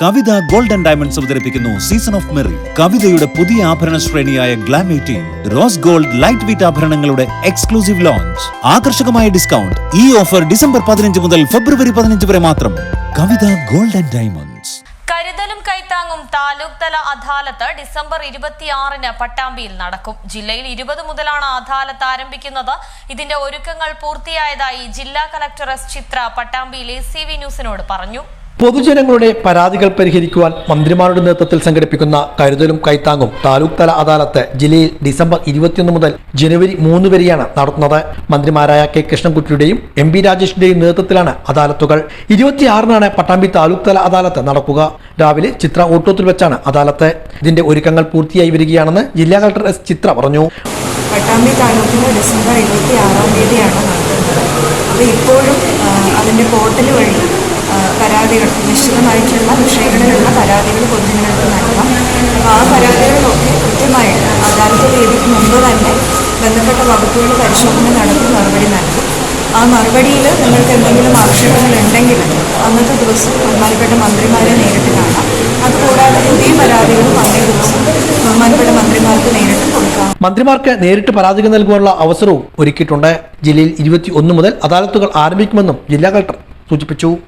കവിത golden diamonds അവതരിപ്പിക്കുന്നു season of merry കവിതയുടെ പുതിയ ആഭരണ ശ്രേണിയായ glam eighteen rose gold light weight ആഭരണങ്ങളുടെ exclusive launch ആകർഷകമായ ഡിസ്കൗണ്ട് ഈ ഓഫർ ഡിസംബർ പതിനഞ്ച് മുതൽ ഫെബ്രുവരി പതിനഞ്ച് വരെ മാത്രം. Kavitha golden diamonds. കരുതലും കൈത്താങ്ങും താലൂക്ക് തല അദാലത്ത് ഡിസംബർ ഇരുപത്തിയാറിന് പട്ടാമ്പിയിൽ നടക്കും. ജില്ലയിൽ ഇരുപത് മുതലാണ് അദാലത്ത് ആരംഭിക്കുന്നത്. ഇതിന്റെ ഒരുക്കങ്ങൾ പൂർത്തിയായതായി ജില്ലാ കലക്ടർ എസ് ചിത്ര പട്ടാമ്പിയിൽ എ സി വി ന്യൂസിനോട് പറഞ്ഞു. പൊതുജനങ്ങളുടെ പരാതികൾ പരിഹരിക്കുവാൻ മന്ത്രിമാരുടെ നേതൃത്വത്തിൽ സംഘടിപ്പിക്കുന്ന കരുതലും കൈത്താങ്ങും താലൂക്ക് തല അദാലത്ത് ജില്ലയിൽ ഡിസംബർ ഇരുപത്തിയൊന്ന് മുതൽ ജനുവരി മൂന്ന് വരെയാണ് നടത്തുന്നത്. മന്ത്രിമാരായ കെ കൃഷ്ണൻകുട്ടിയുടെയും എം പി രാജേഷിന്റെയും നേതൃത്വത്തിലാണ് അദാലത്തുകൾ. ഇരുപത്തിയാറിനാണ് പട്ടാമ്പി താലൂക്ക് തല അദാലത്ത് നടക്കുക. രാവിലെ ചിത്ര ഓട്ടോത്തിൽ വെച്ചാണ് അദാലത്ത്. ഇതിന്റെ ഒരുക്കങ്ങൾ പൂർത്തിയായി വരികയാണെന്ന് ജില്ലാ കളക്ടർ എസ് ചിത്ര പറഞ്ഞു. പട്ടാമ്പി താലൂക്കിൽ ഡിസംബർ ഇരുപത്തി തീയതിയാണ് നടത്തുന്നത് അപ്പോൾ ഇപ്പോഴും അതിന്റെ പോർട്ടൽ വഴി നിശ്ചിതമായിട്ടുള്ള വിഷയങ്ങളിലുള്ള പരാതികൾ പൊതുജനങ്ങൾക്ക് നൽകാം അപ്പോൾ ആ പരാതികളിലൊക്കെ കൃത്യമായിട്ട് അദാലത്ത് തീയതിക്ക് മുമ്പ് തന്നെ ബന്ധപ്പെട്ട വകുപ്പുകൾ പരിശോധന നടത്തി മറുപടി നൽകും. ആ മറുപടിയിൽ നിങ്ങൾക്ക് എന്തെങ്കിലും ആക്ഷേപങ്ങൾ ഉണ്ടെങ്കിൽ അന്നത്തെ ദിവസം ബഹുമാനപ്പെട്ട മന്ത്രിമാരെ നേരിട്ട് കാണാം. അതുകൂടാതെ പുതിയ പരാതികളും അന്നേ ദിവസം ബഹുമാനപ്പെട്ട മന്ത്രിമാർക്ക് നേരിട്ട് കൊടുക്കാം. മന്ത്രിമാർക്ക് നേരിട്ട് പരാതികൾ നൽകുവാനുള്ള അവസരവും ഒരുക്കിയിട്ടുണ്ട്. ജില്ലയിൽ ഇരുപത്തി ഒന്ന് മുതൽ അദാലത്തുകൾ ആരംഭിക്കുമെന്നും ജില്ലാ കളക്ടർ സൂചിപ്പിച്ചു.